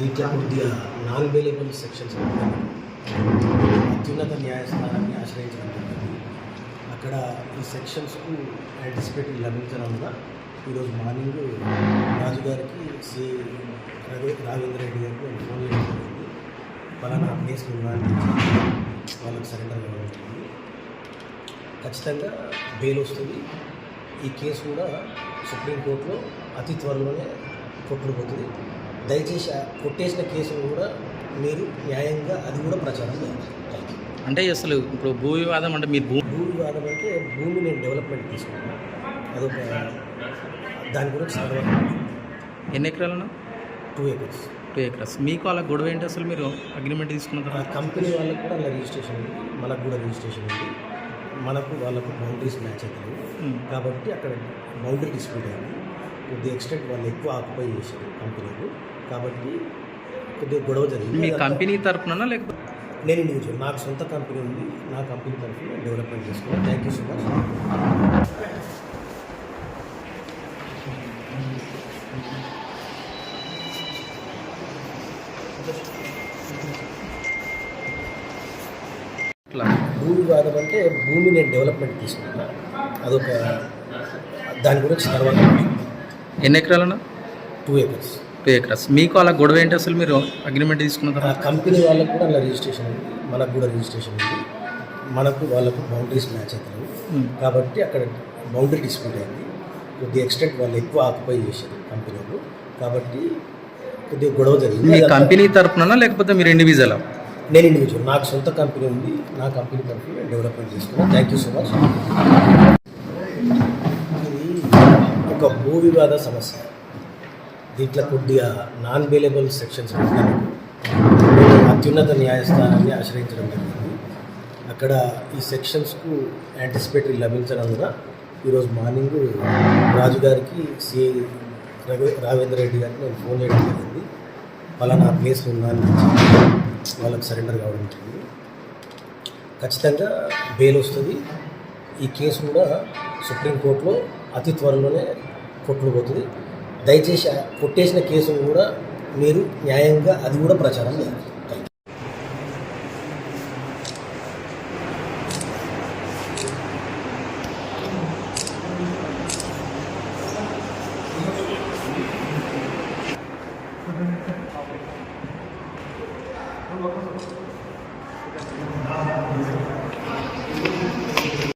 దీంట్లో కొద్దిగా non available sections అత్యున్నత న్యాయస్థానాన్ని ఆశ్రయించడం జరిగింది. అక్కడ ఈ సెక్షన్స్కు పార్టిసిపేట్గా లభించడం వల్ల ఈరోజు మార్నింగ్ రాజు గారికి సి. రవి రావేంద్ర రెడ్డి గారికి నేను ఫోన్ చేయడం జరిగింది. పలానా ప్లేస్ ఉందని వాళ్ళకి సరెండర్ కావడం ఖచ్చితంగా బెయిల్ వస్తుంది. ఈ కేసు కూడా సుప్రీంకోర్టులో అతి త్వరలోనే కొట్టుకుపోతుంది. దయచేసి కొట్టేసిన కేసును కూడా మీరు న్యాయంగా అది కూడా ప్రచారం చేయాలి. అంటే అసలు ఇప్పుడు భూ వివాదం అంటే మీరు భూ భూ వివాదం అంటే భూమి నేను డెవలప్మెంట్ తీసుకున్నాను. అదొక దాని గురించి ఎన్ని ఎకరాలను టూ ఏకర్స్ టూ ఎకరాస్. మీకు అలా గొడవ ఏంటి అసలు మీరు అగ్రిమెంట్ తీసుకున్న తర్వాత? కంపెనీ వాళ్ళకు కూడా అలా రిజిస్ట్రేషన్ ఉంది. మనకు కూడా రిజిస్ట్రేషన్ ఉంది. మనకు వాళ్ళకు బౌండరీస్ మ్యాచ్ అవుతాయి ఉమ్. కాబట్టి అక్కడ బౌండరీ డిస్ప్యూట్ అయింది. కొద్ది ఎక్స్టెంట్ వాళ్ళు ఎక్కువ ఆక్యుపై చేశారు కంపెనీకు కాబట్టి కొద్దిగా గొడవ జరిగింది. మీ కంపెనీ తరపున లేకపోతే నేను ఇండివిజువల్ నాకు సొంత కంపెనీ ఉంది. నా కంపెనీ తరఫున డెవలప్మెంట్ చేసుకున్నాను. థ్యాంక్ యూ సో మచ్ ఇట్లా భూ వివాదం అంటే భూమి నేను డెవలప్మెంట్ తీసుకున్నాను? అదొక దాని గురించి తర్వాత ఎన్ని ఎకరాలను టూ ఏకర్స్ టూ ఎకరాస్ మీకు అలా గొడవ ఏంటి అసలు? మీరు అగ్రిమెంట్ తీసుకున్న తర్వాత? కంపెనీ వాళ్ళకు కూడా అలా రిజిస్ట్రేషన్ ఉంది. మనకు కూడా రిజిస్ట్రేషన్ ఉంది. మనకు వాళ్ళకు బౌండరీస్ మ్యాచ్ అవుతాయి. కాబట్టి అక్కడ బౌండరీ డిస్ప్యూట్ అయింది. కొద్ది ఎక్స్టెంట్ వాళ్ళు ఎక్కువ ఆక్యుపై చేశారు కంపెనీలు. కాబట్టి కొద్దిగా గొడవ జరిగింది. మీ కంపెనీ తరపున లేకపోతే మీరు ఇండివిజువల్ నేను ఇండివిజువల్ నాకు సొంత కంపెనీ ఉంది. నా కంపెనీ తరఫున డెవలప్మెంట్ చేసుకున్నాను థ్యాంక్ యూ సో మచ్ ఒక భూ వివాద సమస్య. దీంట్లో కొద్దిగా నాన్ అవైలబుల్ సెక్షన్స్ అత్యున్నత న్యాయస్థానాన్ని ఆశ్రయించడం జరిగింది. అక్కడ ఈ సెక్షన్స్కు యాంటిసిపేటరీ లభించడం కూడా ఈరోజు మార్నింగ్ రాజు గారికి సిఐ రవి రావేంద్ర రెడ్డి గారికి నేను ఫోన్ చేయడం జరిగింది. పలానా ప్లేస్ ఉందని వాళ్ళకి సరెండర్ కావడం జరిగింది. ఖచ్చితంగా బెయిల్ వస్తుంది. ఈ కేసు కూడా సుప్రీంకోర్టులో అతి త్వరలోనే కొట్టుకుపోతుంది దయచేసి కొట్టేసిన కేసును కూడా మీరు న్యాయంగా అది కూడా ప్రచారం చేయాలి.